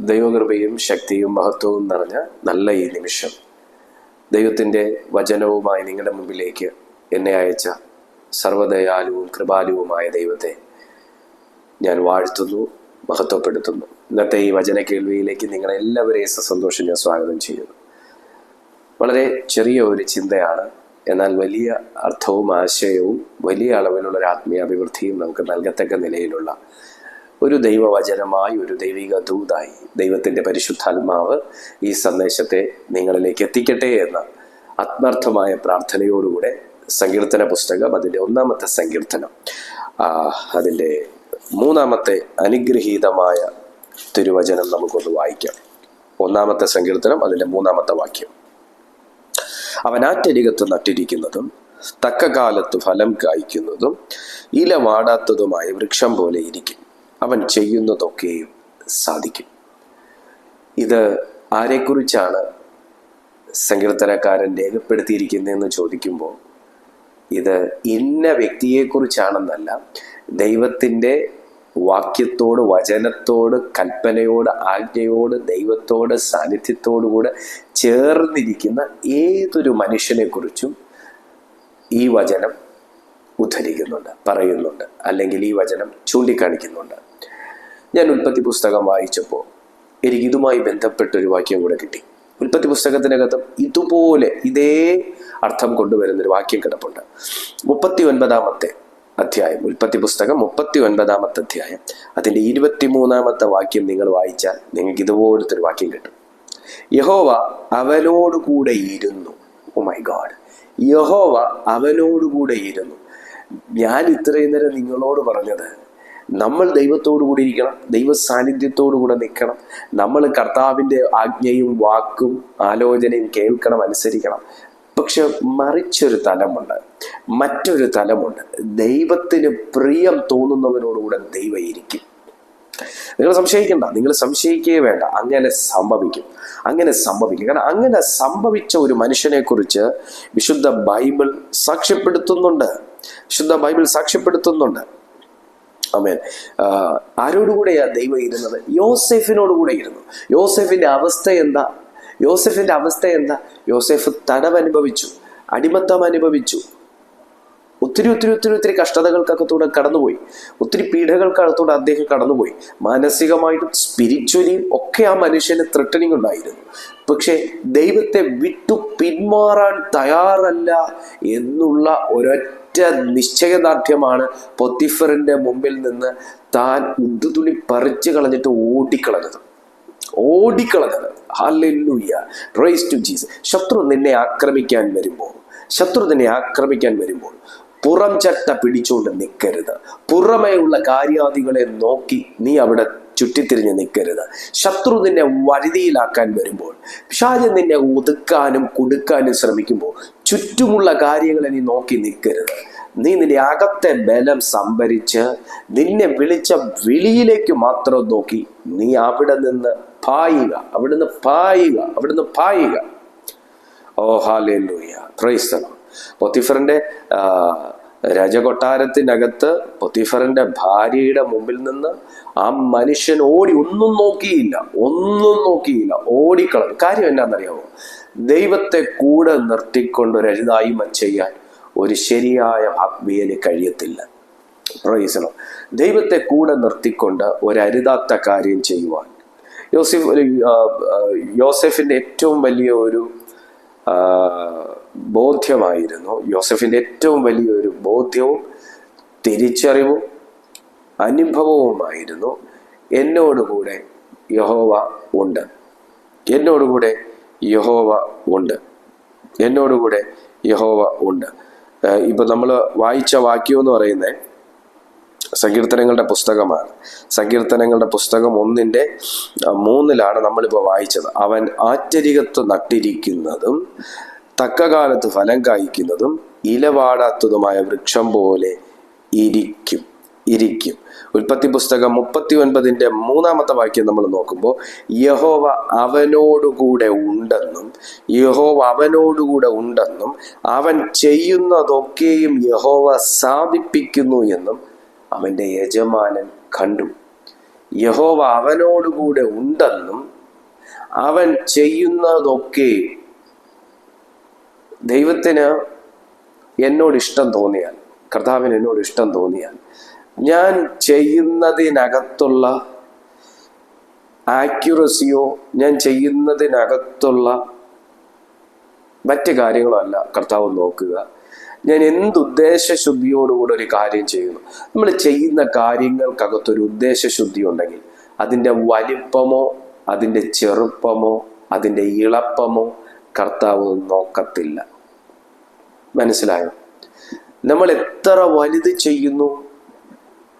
ദൈവകൃപയും ശക്തിയും മഹത്വവും നിറഞ്ഞ നല്ല ഈ നിമിഷം. ദൈവത്തിന്റെ വചനവുമായി നിങ്ങളുടെ മുമ്പിലേക്ക് എന്നെ അയച്ച സർവദയാലുവും കൃപാലുവുമായ ദൈവത്തെ ഞാൻ വാഴ്ത്തുന്നു മഹത്വപ്പെടുത്തുന്നു. ഇന്നത്തെ ഈ വചന കേൾവിയിലേക്ക് നിങ്ങളെല്ലാവരെയും സന്തോഷം ഞാൻ സ്വാഗതം ചെയ്യുന്നു. വളരെ ചെറിയ ഒരു ചിന്തയാണ്. എന്നാൽ വലിയ അർത്ഥവും ആശയവും വലിയ അളവിലുള്ള ഒരു ആത്മീയ അഭിവൃദ്ധിയും നമുക്ക് നൽകത്തക്ക നിലയിലുള്ള ഒരു ദൈവവചനമായി ഒരു ദൈവിക ദൂതായി ദൈവത്തിന്റെ പരിശുദ്ധാത്മാവ് ഈ സന്ദേശത്തെ നിങ്ങളിലേക്ക് എത്തിക്കട്ടെ എന്ന ആത്മാർത്ഥമായ പ്രാർത്ഥനയോടുകൂടെ സങ്കീർത്തന പുസ്തകം അതിന്റെ ഒന്നാമത്തെ സങ്കീർത്തനം അതിന്റെ മൂന്നാമത്തെ അനുഗ്രഹീതമായ തിരുവചനം നമുക്കൊന്ന് വായിക്കാം. ഒന്നാമത്തെ സങ്കീർത്തനം അതിന്റെ മൂന്നാമത്തെ വാക്യം. അവൻ ആറ്റരികത്ത് നട്ടിരിക്കുന്നതും തക്ക കാലത്ത് ഫലം കായ്ക്കുന്നതും ഇല വാടാത്തതുമായ വൃക്ഷം പോലെ ഇരിക്കും. അവൻ ചെയ്യുന്നതൊക്കെയും സാധിക്കും. ഇത് ആരെക്കുറിച്ചാണ് സങ്കീർത്തനക്കാരൻ രേഖപ്പെടുത്തിയിരിക്കുന്നതെന്ന് ചോദിക്കുമ്പോൾ ഇത് ഇന്ന വ്യക്തിയെക്കുറിച്ചാണെന്നല്ല ദൈവത്തിന്റെ വാക്യത്തോട് വചനത്തോട് കൽപ്പനയോട് ആജ്ഞയോട് ദൈവത്തോട് സാന്നിധ്യത്തോടുകൂടെ ചേർന്നിരിക്കുന്ന ഏതൊരു മനുഷ്യനെക്കുറിച്ചും ഈ വചനം ഉദ്ധരിക്കുന്നുണ്ട് പറയുന്നുണ്ട് അല്ലെങ്കിൽ ഈ വചനം ചൂണ്ടിക്കാണിക്കുന്നുണ്ട്. ഞാൻ ഉൽപ്പത്തി പുസ്തകം വായിച്ചപ്പോൾ എനിക്ക് ഇതുമായി ബന്ധപ്പെട്ട ഒരു വാക്യം കൂടെ കിട്ടി. ഉൽപ്പത്തി പുസ്തകത്തിനകത്തും ഇതുപോലെ ഇതേ അർത്ഥം കൊണ്ടുവരുന്നൊരു വാക്യം കിടപ്പുണ്ട്. മുപ്പത്തി ഒൻപതാമത്തെ അധ്യായം ഉൽപ്പത്തി പുസ്തകം മുപ്പത്തി ഒൻപതാമത്തെ അധ്യായം. അതിന്റെ ഇരുപത്തി മൂന്നാമത്തെ വാക്യം നിങ്ങൾ വായിച്ചാൽ നിങ്ങൾക്ക് ഇതുപോലത്തെ ഒരു വാക്യം കിട്ടും. യഹോവ അവനോടുകൂടെ ഇരുന്നു. ഓ മൈ ഗാഡ് യഹോവ അവനോടുകൂടെ ഇരുന്നു. ഞാൻ ഇത്രയും നേരം നിങ്ങളോട് പറഞ്ഞത് നമ്മൾ ദൈവത്തോടു കൂടി ഇരിക്കണം ദൈവ സാന്നിധ്യത്തോടു കൂടെ നിൽക്കണം. നമ്മൾ കർത്താവിന്റെ ആജ്ഞയും വാക്കും ആലോചനയും കേൾക്കണം അനുസരിക്കണം. പക്ഷെ മറിച്ചൊരു തലമുണ്ട് മറ്റൊരു തലമുണ്ട്. ദൈവത്തിന് പ്രിയം തോന്നുന്നവനോടുകൂടെ ദൈവം ഇരിക്കും. നിങ്ങൾ സംശയിക്കണ്ട നിങ്ങൾ സംശയിക്കുകയേ വേണ്ട. അങ്ങനെ സംഭവിക്കും അങ്ങനെ സംഭവിക്കും. കാരണം അങ്ങനെ സംഭവിച്ച ഒരു മനുഷ്യനെ കുറിച്ച് വിശുദ്ധ ബൈബിൾ സാക്ഷ്യപ്പെടുത്തുന്നുണ്ട്. വിശുദ്ധ ബൈബിൾ സാക്ഷ്യപ്പെടുത്തുന്നുണ്ട്. അമേൻ ആരോടുകൂടെയാ ദൈവം ഇരുന്നത്? യോസെഫിനോട് കൂടെ ഇരുന്നു. യോസെഫിന്റെ അവസ്ഥ എന്താ? യോസെഫിന്റെ അവസ്ഥ എന്താ? യോസെഫ് തടവ് അനുഭവിച്ചു അടിമത്തം അനുഭവിച്ചു ഒത്തിരി ഒത്തിരി ഒത്തിരി ഒത്തിരി കഷ്ടതകൾക്കകത്തൂടെ കടന്നുപോയി. ഒത്തിരി പീഡകൾക്കകത്തൂടെ അദ്ദേഹം കടന്നുപോയി. മാനസികമായിട്ടും സ്പിരിച്വലിയും ഒക്കെ ആ മനുഷ്യന് ത്രെട്ടനിങ് ഉണ്ടായിരുന്നു. പക്ഷേ ദൈവത്തെ വിട്ടു പിന്മാറാൻ തയ്യാറല്ല എന്നുള്ള ഒരൊറ്റ നിശ്ചയദാർഢ്യമാണ് പൊത്തിഫറിന്റെ മുമ്പിൽ നിന്ന് താൻ ഉടുതുണി പറിച്ചു കളഞ്ഞിട്ട് ഓടിക്കളഞ്ഞത്. ഓടിക്കളഞ്ഞത്. റൈസ് ടു ജീസ് ശത്രു നിന്നെ ആക്രമിക്കാൻ വരുമ്പോൾ ശത്രു നിന്നെ ആക്രമിക്കാൻ വരുമ്പോൾ പുറം ചട്ട പിടിച്ചുകൊണ്ട് നിൽക്കരുത് പുറമേയുള്ള കാര്യാദികളെ നോക്കി നീ അവിടെ ചുറ്റിത്തിരിഞ്ഞ് നിൽക്കരുത് ശത്രു നിന്നെ വരുതിയിലാക്കാൻ വരുമ്പോൾ പിശാച് നിന്നെ ഒതുക്കാനും കൊടുക്കാനും ശ്രമിക്കുമ്പോൾ ചുറ്റുമുള്ള കാര്യങ്ങളെ നീ നോക്കി നിൽക്കരുത് നീ നിന്റെ അകത്തെ ബലം സംഭരിച്ച് നിന്നെ വിളിച്ച വിളിയിലേക്ക് മാത്രം നോക്കി നീ അവിടെ നിന്ന് പായുക അവിടുന്ന് പായുക അവിടുന്ന് പായുക. ഓ ഹാലേലൂയ ക്രൈസ്തവം പൊത്തിഫറിന്റെ രജകൊട്ടാരത്തിനകത്ത് പൊത്തിഫറിന്റെ ഭാര്യയുടെ മുമ്പിൽ നിന്ന് ആ മനുഷ്യൻ ഓടി ഒന്നും നോക്കിയില്ല ഒന്നും നോക്കിയില്ല ഓടിക്കളഞ്ഞു. കാര്യം എന്നാണെന്നറിയാമോ ദൈവത്തെ കൂടെ നിർത്തിക്കൊണ്ട് ഒരു അരുതായ്മ ചെയ്യാൻ ഒരു ശരിയായ ആത്മീയന് കഴിയത്തില്ല. പ്രൈസണം ദൈവത്തെ കൂടെ നിർത്തിക്കൊണ്ട് ഒരു കാര്യം ചെയ്യുവാൻ. യോസെഫ് യോസെഫിന്റെ ഏറ്റവും വലിയ ഒരു ബോധ്യമായിരുന്നു. യോസഫിന്റെ ഏറ്റവും വലിയൊരു ബോധ്യവും തിരിച്ചറിവും അനുഭവവുമായിരുന്നു എന്നോടുകൂടെ യഹോവ ഉണ്ട്. എന്നോടുകൂടെ യഹോവ ഉണ്ട്. എന്നോടുകൂടെ യഹോവ ഉണ്ട്. ഇപ്പൊ നമ്മൾ വായിച്ച വാക്യം എന്ന് പറയുന്നത് സങ്കീർത്തനങ്ങളുടെ പുസ്തകമാണ്. സങ്കീർത്തനങ്ങളുടെ പുസ്തകം ഒന്നിന്റെ മൂന്നിലാണ് നമ്മളിപ്പോൾ വായിച്ചത്. അവൻ ആറ്റരികത്ത് നട്ടിരിക്കുന്നതും തക്കകാലത്ത് ഫലം കായ്ക്കുന്നതും ഇലവാടാത്തതുമായ വൃക്ഷം പോലെ ഇരിക്കും. ഇരിക്കും. ഉൽപ്പത്തി പുസ്തകം മുപ്പത്തി ഒൻപതിന്റെ മൂന്നാമത്തെ വാക്യം നമ്മൾ നോക്കുമ്പോൾ യഹോവ അവനോടുകൂടെ ഉണ്ടെന്നും യഹോവ അവനോടുകൂടെ ഉണ്ടെന്നും അവൻ ചെയ്യുന്നതൊക്കെയും യഹോവ സാധിപ്പിക്കുന്നു എന്നും അവന്റെ യജമാനൻ കണ്ടു. യഹോവ അവനോടുകൂടെ ഉണ്ടെന്നും അവൻ ചെയ്യുന്നതൊക്കെ ദൈവത്തിന് എന്നോട് ഇഷ്ടം തോന്നിയാൽ കർത്താവിന് എന്നോട് ഇഷ്ടം തോന്നിയാൽ ഞാൻ ചെയ്യുന്നതിനകത്തുള്ള ആക്യുറസിയോ ഞാൻ ചെയ്യുന്നതിനകത്തുള്ള മറ്റ് കാര്യങ്ങളോ അല്ല കർത്താവ് നോക്കുക. ഞാൻ എന്ത് ഉദ്ദേശശുദ്ധിയോടുകൂടെ ഒരു കാര്യം ചെയ്യുന്നു? നമ്മൾ ചെയ്യുന്ന കാര്യങ്ങൾക്കകത്തൊരു ഉദ്ദേശശുദ്ധി ഉണ്ടെങ്കിൽ അതിന്റെ വലിപ്പമോ അതിന്റെ ചെറുപ്പമോ അതിന്റെ ഇളപ്പമോ കർത്താവ് നോക്കത്തില്ല. മനസ്സിലായോ? നമ്മൾ എത്ര വലുത് ചെയ്യുന്നു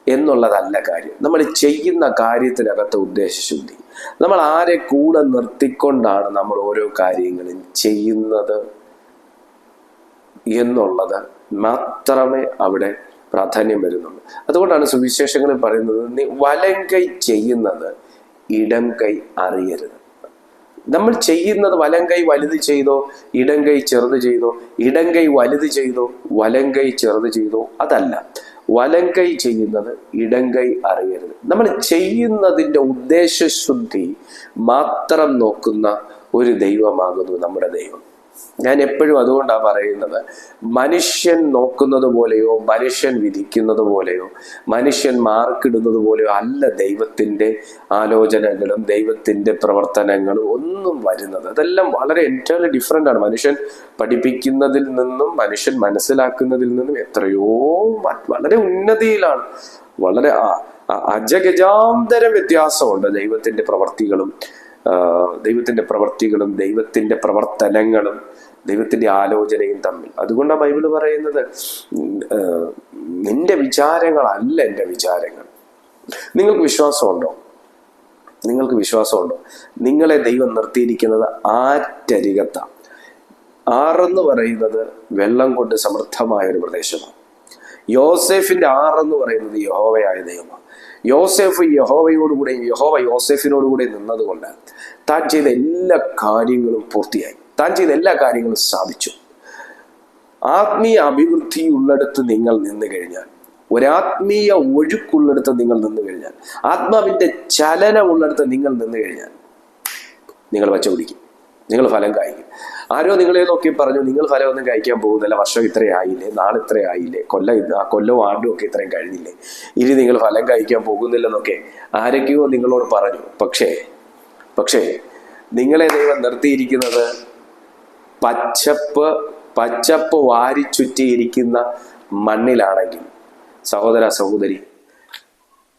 എന്നുള്ളതല്ല കാര്യം. നമ്മൾ ചെയ്യുന്ന കാര്യത്തിനകത്ത് ഉദ്ദേശശുദ്ധി. നമ്മൾ ആരെ കൂടെ നിർത്തിക്കൊണ്ടാണ് നമ്മൾ ഓരോ കാര്യങ്ങളും ചെയ്യുന്നത് എന്നുള്ളത് മാത്രമേ അവിടെ പ്രാധാന്യം വരുന്നുള്ളൂ. അതുകൊണ്ടാണ് സുവിശേഷങ്ങളിൽ പറയുന്നത് വലം കൈ ചെയ്യുന്നത് ഇടം കൈ അറിയരുത്. നമ്മൾ ചെയ്യുന്നത് വലം കൈ വലുത് ചെയ്തോ ഇടം കൈ ചെറുത് ചെയ്തോ ഇടം കൈ വലുത് ചെയ്തോ വലം കൈ ചെറുത് ചെയ്തോ അതല്ല. വലം കൈ ചെയ്യുന്നത് ഇടം കൈ അറിയരുത്. നമ്മൾ ചെയ്യുന്നതിന്റെ ഉദ്ദേശശുദ്ധി മാത്രം നോക്കുന്ന ഒരു ദൈവമാകുന്നു നമ്മുടെ ദൈവം. ഞാൻ എപ്പോഴും അതുകൊണ്ടാണ് പറയുന്നത്. മനുഷ്യൻ നോക്കുന്നത് പോലെയോ മനുഷ്യൻ വിധിക്കുന്നത് പോലെയോ മനുഷ്യൻ മാർക്കിടുന്നത് പോലെയോ അല്ല ദൈവത്തിന്റെ ആലോചനകളും ദൈവത്തിന്റെ പ്രവർത്തനങ്ങളും ഒന്നും വരുന്നത്. അതെല്ലാം വളരെ എന്റയർലി ഡിഫറെന്റ് ആണ്. മനുഷ്യൻ പഠിപ്പിക്കുന്നതിൽ നിന്നും മനുഷ്യൻ മനസ്സിലാക്കുന്നതിൽ നിന്നും എത്രയോ വളരെ ഉന്നതിയിലാണ്. വളരെ അജഗജാന്തര വ്യത്യാസമുണ്ട് ദൈവത്തിന്റെ പ്രവർത്തികളും ആ, ദൈവത്തിന്റെ പ്രവർത്തികളും ദൈവത്തിന്റെ പ്രവർത്തനങ്ങളും ദൈവത്തിന്റെ ആലോചനയും തമ്മിൽ. അതുകൊണ്ടാണ് ബൈബിൾ പറയുന്നത് നിന്റെ വിചാരങ്ങളല്ല എന്റെ വിചാരങ്ങൾ. നിങ്ങൾക്ക് വിശ്വാസമുണ്ടോ? നിങ്ങൾക്ക് വിശ്വാസമുണ്ടോ? നിങ്ങളെ ദൈവം നിർത്തിയിരിക്കുന്നത് ആറ്റരികത്താണ് ആറെന്ന് പറയുന്നത് വെള്ളം കൊണ്ട് സമൃദ്ധമായ ഒരു പ്രദേശമാണ്. യോസെഫിന്റെ ആറെന്ന് പറയുന്നത് യഹോവയായ ദൈവമാണ്. യോസെഫ് യഹോവയോടുകൂടെ യഹോവ യോസെഫിനോടുകൂടെ നിന്നതുകൊണ്ട് താൻ ചെയ്ത എല്ലാ കാര്യങ്ങളും പൂർത്തിയായി. താൻ ചെയ്ത എല്ലാ കാര്യങ്ങളും സാധിച്ചു. ആത്മീയ അഭിവൃദ്ധി ഉള്ളിടത്ത് നിങ്ങൾ നിന്നു കഴിഞ്ഞാൽ ഒരാത്മീയ ഒഴുക്കുള്ളിടത്ത് നിങ്ങൾ നിന്നു കഴിഞ്ഞാൽ ആത്മാവിന്റെ ചലനമുള്ളിടത്ത് നിങ്ങൾ നിന്നു കഴിഞ്ഞാൽ നിങ്ങൾ വച്ച പിടിക്കും നിങ്ങൾ ഫലം കായ്ക്കും. ആരോ നിങ്ങളെ നോക്കി പറഞ്ഞു നിങ്ങൾ ഫലമൊന്നും കഴിക്കാൻ പോകുന്നില്ല വർഷം ഇത്രയായില്ലേ നാളെ ഇത്രയായില്ലേ കൊല്ലം ആ കൊല്ലവും ആണ്ടും ഒക്കെ ഇത്രയും കഴിഞ്ഞില്ലേ ഇനി നിങ്ങൾ ഫലം കഴിക്കാൻ പോകുന്നില്ലെന്നൊക്കെ ആരൊക്കെയോ നിങ്ങളോട് പറഞ്ഞു. പക്ഷേ പക്ഷേ നിങ്ങളെ ദൈവം നിർത്തിയിരിക്കുന്നത് പച്ചപ്പ് പച്ചപ്പ് വാരി ചുറ്റിയിരിക്കുന്ന മണ്ണിലാണെങ്കിൽ സഹോദര സഹോദരി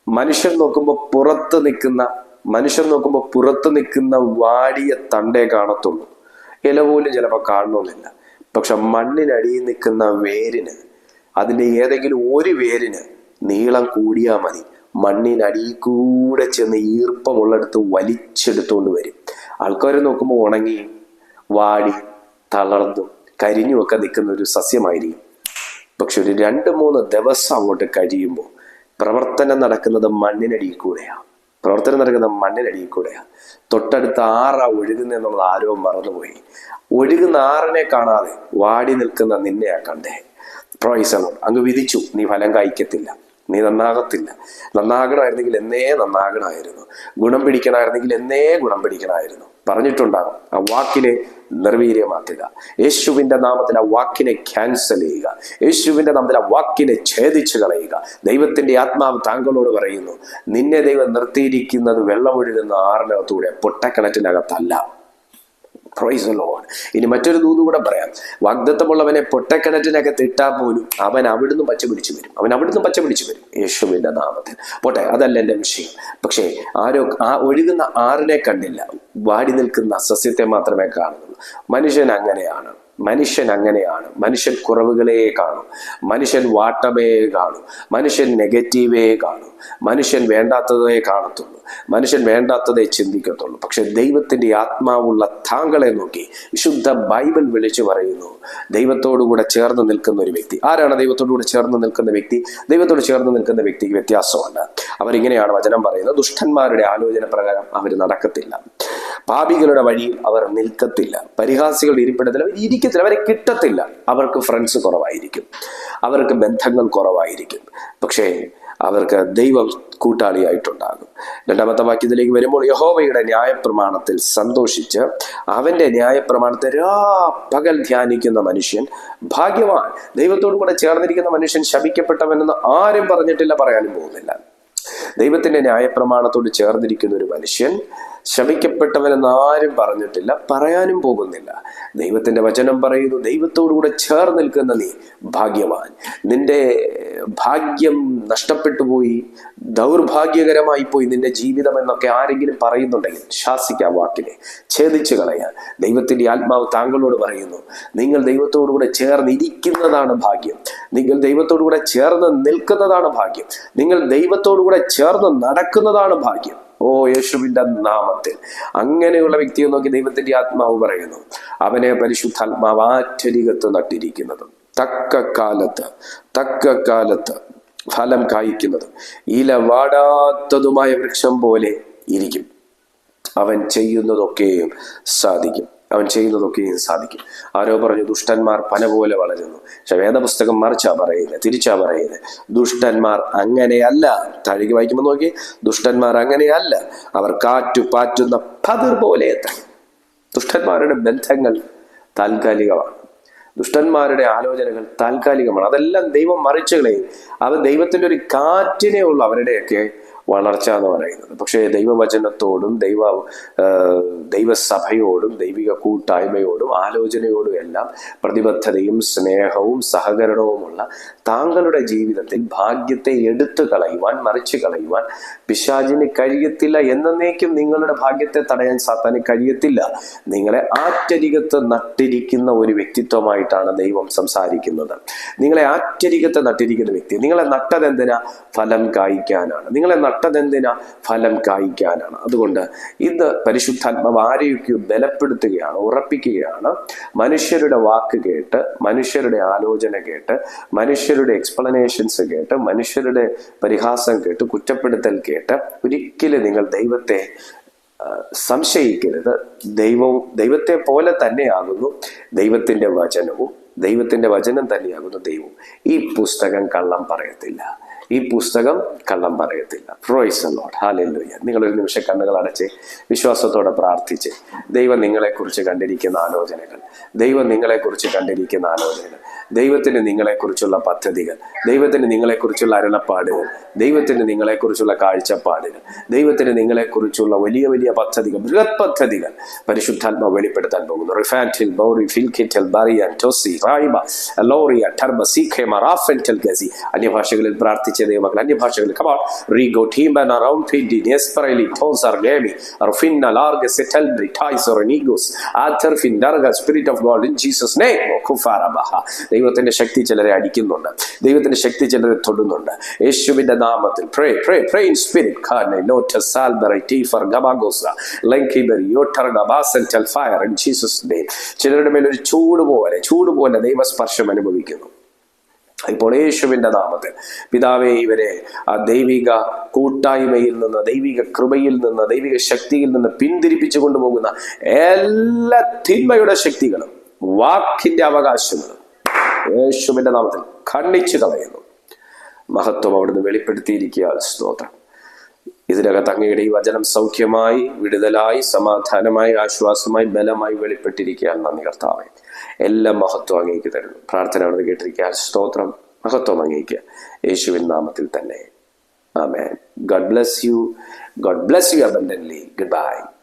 മനുഷ്യൻ നോക്കുമ്പോൾ പുറത്ത് നിൽക്കുന്ന മനുഷ്യൻ നോക്കുമ്പോൾ പുറത്ത് നിൽക്കുന്ന വാടിയ തണ്ടേ കാണത്തുള്ളൂ. ഇല പോലും ചിലപ്പോൾ കാണണമെന്നില്ല. പക്ഷെ മണ്ണിനടിയിൽ നിൽക്കുന്ന വേരിന് അതിന്റെ ഏതെങ്കിലും ഒരു വേരിന് നീളം കൂടിയാൽ മതി. മണ്ണിനടിയിൽ കൂടെ ചെന്ന് ഈർപ്പമുള്ളിടത്ത് വലിച്ചെടുത്തുകൊണ്ട് വരും. ആൾക്കാർ നോക്കുമ്പോൾ ഉണങ്ങി വാടി തളർന്നും കരിഞ്ഞുമൊക്കെ നിൽക്കുന്ന ഒരു സസ്യമായിരിക്കും. പക്ഷെ ഒരു രണ്ട് മൂന്ന് ദിവസം അങ്ങോട്ട് കഴിയുമ്പോൾ പ്രവർത്തനം നടക്കുന്നത് മണ്ണിനടിയിൽ കൂടെയാണ് പ്രവർത്തനം നടക്കുന്ന മണ്ണിനടിയിൽ കൂടെയാണ് തൊട്ടടുത്ത ആറാ ഒഴുകുന്ന എന്നുള്ള ആരോ മറന്നുപോയി. ഒഴുകുന്ന ആറിനെ കാണാതെ വാടി നിൽക്കുന്ന നിന്നെയാ കണ്ടേ. പ്രോയിസണം അങ്ങ് വിധിച്ചു നീ ഫലം കായ്ക്കത്തില്ല നീ നന്നാകത്തില്ല. നന്നാകണമായിരുന്നെങ്കിൽ എന്നേ നന്നാകണമായിരുന്നു. ഗുണം പിടിക്കണമായിരുന്നെങ്കിൽ എന്നേ ഗുണം പിടിക്കണമായിരുന്നു. പറഞ്ഞിട്ടുണ്ടാകും. ആ വാക്കിനെ നിർവീര്യമാക്കുക. യേശുവിന്റെ നാമത്തിൽ ആ വാക്കിനെ ക്യാൻസൽ ചെയ്യുക. യേശുവിന്റെ നാമത്തിൽ ആ വാക്കിനെ ഛേദിച്ചു കളയുക. ദൈവത്തിന്റെ ആത്മാവ് താങ്കളോട് പറയുന്നു നിന്നെ ദൈവം നിർത്തിയിരിക്കുന്നത് വെള്ളമൊഴുകുന്ന ആറിനകത്തൂടെ പൊട്ടക്കിണറ്റിനകത്തല്ല. പ്രൈസ് ലോഡ് ഇനി മറ്റൊരു ദൂത് കൂടെ പറയാം. വാഗ്ദത്തമുള്ളവനെ പൊട്ടക്കിണറ്റിനകത്ത് ഇട്ടാൽ പോലും അവൻ അവിടുന്ന് പച്ച പിടിച്ചു വരും. അവൻ അവിടുന്ന് പച്ച പിടിച്ചു വരും. യേശുവിന്റെ നാമത്തിൽ. പോട്ടെ അതല്ല എന്റെ വിഷയം. പക്ഷേ ആരോ ആ ഒഴുകുന്ന ആറിനെ കണ്ടില്ല. വാടി നിൽക്കുന്ന സസ്യത്തെ മാത്രമേ കാണുന്നുള്ളൂ. മനുഷ്യൻ അങ്ങനെയാണ്. മനുഷ്യൻ അങ്ങനെയാണ്. മനുഷ്യൻ കുറവുകളെ കാണും. മനുഷ്യൻ വാട്ടമേ കാണും. മനുഷ്യൻ നെഗറ്റീവേ കാണും. മനുഷ്യൻ വേണ്ടാത്തതേ കാണത്തുള്ളൂ. മനുഷ്യൻ വേണ്ടാത്തതേ ചിന്തിക്കത്തുള്ളൂ. പക്ഷെ ദൈവത്തിന്റെ ആത്മാവുള്ള താങ്കളെ നോക്കി വിശുദ്ധ ബൈബിൾ വിളിച്ചു പറയുന്നു. ദൈവത്തോടുകൂടെ ചേർന്ന് നിൽക്കുന്ന ഒരു വ്യക്തി. ആരാണ് ദൈവത്തോടുകൂടെ ചേർന്ന് നിൽക്കുന്ന വ്യക്തി? ദൈവത്തോട് ചേർന്ന് നിൽക്കുന്ന വ്യക്തിക്ക് വ്യത്യാസമുണ്ട്. അവരിങ്ങനെയാണ് വചനം പറയുന്നത്. ദുഷ്ടന്മാരുടെ ആലോചന പ്രകാരം അവർ നടക്കത്തില്ല. പാപികളുടെ വഴിയിൽ അവർ നിൽക്കത്തില്ല. പരിഹാസികളുടെ ഇരിപ്പിടത്തിൽ അവർ ഇരിക്കത്തില്ല. അവരെ കിട്ടത്തില്ല. അവർക്ക് ഫ്രണ്ട്സ് കുറവായിരിക്കും. അവർക്ക് ബന്ധങ്ങൾ കുറവായിരിക്കും. പക്ഷേ അവർക്ക് ദൈവം കൂട്ടാളിയായിട്ടുണ്ടാകും. രണ്ടാമത്തെ വാക്യത്തിലേക്ക് വരുമ്പോൾ യഹോവയുടെ ന്യായപ്രമാണത്തിൽ സന്തോഷിച്ച് അവന്റെ ന്യായപ്രമാണത്തെ പകൽ ധ്യാനിക്കുന്ന മനുഷ്യൻ ഭാഗ്യവാൻ ദൈവത്തോടു കൂടെ ചേർന്നിരിക്കുന്ന മനുഷ്യൻ ശപിക്കപ്പെട്ടവനെന്ന് ആരും പറഞ്ഞിട്ടില്ല പറയാനും പോകുന്നില്ല. ദൈവത്തിന്റെ ന്യായപ്രമാണത്തോട് ചേർന്നിരിക്കുന്ന ഒരു മനുഷ്യൻ ശമിക്കപ്പെട്ടവനെന്ന് ആരും പറഞ്ഞിട്ടില്ല പറയാനും പോകുന്നില്ല. ദൈവത്തിന്റെ വചനം പറയുന്നു ദൈവത്തോടുകൂടെ ചേർന്ന് നിൽക്കുന്ന നീ ഭാഗ്യവാൻ. നിന്റെ ഭാഗ്യം നഷ്ടപ്പെട്ടു പോയി ദൗർഭാഗ്യകരമായി പോയി നിന്റെ ജീവിതം എന്നൊക്കെ ആരെങ്കിലും പറയുന്നുണ്ടെങ്കിൽ ശാസിക്കാം വാക്കിനെ. ഛേദിച്ചു കളയാൻ. ദൈവത്തിന്റെ ആത്മാവ് താങ്കളോട് പറയുന്നു നിങ്ങൾ ദൈവത്തോടുകൂടെ ചേർന്നിരിക്കുന്നതാണ് ഭാഗ്യം. നിങ്ങൾ ദൈവത്തോടുകൂടെ ചേർന്ന് നിൽക്കുന്നതാണ് ഭാഗ്യം. നിങ്ങൾ ദൈവത്തോടുകൂടെ ചേർന്ന് നടക്കുന്നതാണ് ഭാഗ്യം. ഓ യേശുവിന്റെ നാമത്തിൽ. അങ്ങനെയുള്ള വ്യക്തിയെ നോക്കി ദൈവത്തിന്റെ ആത്മാവ് പറയുന്നു. അവനെ പരിശുദ്ധാത്മാവ് ആറ്റരികത്ത് നട്ടിരിക്കുന്നത്. തക്ക കാലത്ത് തക്ക കാലത്ത് ഫലം കായ്ക്കുന്നതും. ഇല വാടാത്തതുമായ വൃക്ഷം പോലെ ഇരിക്കും. അവൻ ചെയ്യുന്നതൊക്കെയും സാധിക്കും. അവൻ ചെയ്യുന്നതൊക്കെയും സാധിക്കും. ആരോ പറഞ്ഞു ദുഷ്ടന്മാർ പന പോലെ വളരുന്നു. പക്ഷെ വേദപുസ്തകം മറിച്ചാ പറയുന്നത് തിരിച്ചാ പറയുന്നത് ദുഷ്ടന്മാർ അങ്ങനെയല്ല. താഴേക്ക് വായിക്കുമ്പോൾ നോക്കി ദുഷ്ടന്മാർ അങ്ങനെയല്ല. അവർ കാറ്റു പാറ്റുന്ന പതിർ പോലെ എത്ര. ദുഷ്ടന്മാരുടെ ബന്ധങ്ങൾ താൽക്കാലികമാണ്. ദുഷ്ടന്മാരുടെ ആലോചനകൾ താൽക്കാലികമാണ്. അതെല്ലാം ദൈവം മറിച്ചു കളയും. അത് ദൈവത്തിന്റെ ഒരു കാറ്റിനെ ഉള്ളൂ അവരുടെയൊക്കെ വളർച്ച എന്ന് പറയുന്നത് പക്ഷേ ദൈവവചനത്തോടും ദൈവ ദൈവസഭയോടും ദൈവിക കൂട്ടായ്മയോടും ആലോചനയോടും എല്ലാം പ്രതിബദ്ധതയും സ്നേഹവും സഹകരണവുമുള്ള താങ്കളുടെ ജീവിതത്തിൽ ഭാഗ്യത്തെ എടുത്തു കളയുവാൻ മറിച്ചു കളയുവാൻ പിശാചിന് കഴിയത്തില്ല എന്നേക്കും നിങ്ങളുടെ ഭാഗ്യത്തെ തടയാൻ സാത്താന് കഴിയത്തില്ല. നിങ്ങളെ ആറ്റരികത്ത് നട്ടിരിക്കുന്ന ഒരു വ്യക്തിത്വമായിട്ടാണ് ദൈവം സംസാരിക്കുന്നത്. നിങ്ങളെ ആറ്റരികത്ത് നട്ടിരിക്കുന്ന വ്യക്തി നിങ്ങളെ നട്ടതെന്തിനാ? ഫലം കായ്ക്കാനാണ്. നിങ്ങളെ നട്ടതെന്തിനാ ഫലം കായ്ക്കാനാണ്. അതുകൊണ്ട് ഇത് പരിശുദ്ധാത്മാവ് ആരെയൊക്കെയോ ബലപ്പെടുത്തുകയാണ് ഉറപ്പിക്കുകയാണ്. മനുഷ്യരുടെ വാക്ക് കേട്ട് മനുഷ്യരുടെ ആലോചന കേട്ട് മനുഷ്യരുടെ എക്സ്പ്ലനേഷൻസ് കേട്ട് മനുഷ്യരുടെ പരിഹാസം കേട്ട് കുറ്റപ്പെടുത്തൽ കേട്ട് ഒരിക്കലും നിങ്ങൾ ദൈവത്തെ സംശയിക്കരുത്. ദൈവവും ദൈവത്തെ പോലെ തന്നെയാകുന്നു ദൈവത്തിന്റെ വചനവും ദൈവത്തിന്റെ വചനം തന്നെയാകുന്നു ദൈവവും. ഈ പുസ്തകം കള്ളം പറയത്തില്ല. ഈ പുസ്തകം കള്ളം പറയത്തില്ല. ഫ്രോയ്സ് ലോഡ് നിങ്ങൾ നിങ്ങളൊരു നിമിഷം കണ്ണുകൾ അടച്ച് വിശ്വാസത്തോടെ പ്രാർത്ഥിച്ച് ദൈവം നിങ്ങളെക്കുറിച്ച് കണ്ടിരിക്കുന്ന ആലോചനകൾ ദൈവം നിങ്ങളെക്കുറിച്ച് കണ്ടിരിക്കുന്ന ആലോചനകൾ ദൈവത്തിന് നിങ്ങളെക്കുറിച്ചുള്ള പദ്ധതികൾ ദൈവത്തിന് നിങ്ങളെക്കുറിച്ചുള്ള അരുളപ്പാടുകൾ ദൈവത്തിന് നിങ്ങളെക്കുറിച്ചുള്ള കാഴ്ചപ്പാടുകൾ ദൈവത്തിന് നിങ്ങളെക്കുറിച്ചുള്ള വലിയ വലിയ പദ്ധതികൾ ബൃഹത് പദ്ധതികൾ പരിശുദ്ധാത്മ വെളിപ്പെടുത്താൻ പോകുന്നു. റിഫാന്റിൽ ബൗറി ഫിൽക്കിറ്റൽ ബറിയൻ ടോസി റായിബ ലോറിയ ടർബ സീഖേമ റാഫന്റൽ ഗസി. അന്യഭാഷകളിൽ പ്രാർത്ഥിച്ച ദൈവമക്കൾ അന്യഭാഷകളിൽ കമാൾ റീഗോ ടീംബൻ അറൗണ്ട് ഫിൻഡി നെസ്പറലി ടോസർ ഗേമി റഫിന്ന ലാർഗ സെറ്റൽ ബ്രിറ്റൈസ് or ഫിൻ Arthur spirit of God in Jesus നെയ് ഓ Okufarabaha. ദൈവത്തിന്റെ ശക്തി ചിലരെ അടിക്കുന്നുണ്ട്. ദൈവത്തിന്റെ ശക്തി ചിലരെ തൊടുന്നുണ്ട്. യേശുവിന്റെ നാമത്തിൽ pray pray pray in spirit ഗബാസൻ in Jesus ചിലരുടെ മേൽ ഒരു ചൂട് പോലെ ചൂട് പോലെ ദൈവസ്പർശം അനുഭവിക്കുന്നു. ഇപ്പോൾ യേശുവിന്റെ നാമത്തിൽ പിതാവെ ഇവരെ ആ ദൈവിക കൂട്ടായ്മയിൽ നിന്ന് ദൈവിക കൃപയിൽ നിന്ന് ദൈവിക ശക്തിയിൽ നിന്ന് പിന്തിരിപ്പിച്ചു കൊണ്ടുപോകുന്ന എല്ലാ തിന്മയുടെ ശക്തികളും വാക്കിന്റെ അവകാശങ്ങളും യേശുവിന്റെ നാമത്തിൽ ഖണ്ഡിച്ചു കളയുന്നു. മഹത്വം അവിടുന്ന് വെളിപ്പെടുത്തിയിരിക്കുക സ്തോത്രം. ഇതിനകത്ത് അങ്ങയുടെ ഈ വചനം സൗഖ്യമായി വിടുതലായി സമാധാനമായി ആശ്വാസമായി ബലമായി വെളിപ്പെട്ടിരിക്കുക നന്ദി കർത്താവെ. എല്ലാ മഹത്വം അങ്ങേക്ക് തരുന്നു. പ്രാർത്ഥന അവിടുന്ന് കേട്ടിരിക്കുക സ്തോത്രം. മഹത്വം അങ്ങേക്ക് യേശുവിൻ നാമത്തിൽ തന്നെ. ആമേൻ. God bless you God bless you abundantly good bye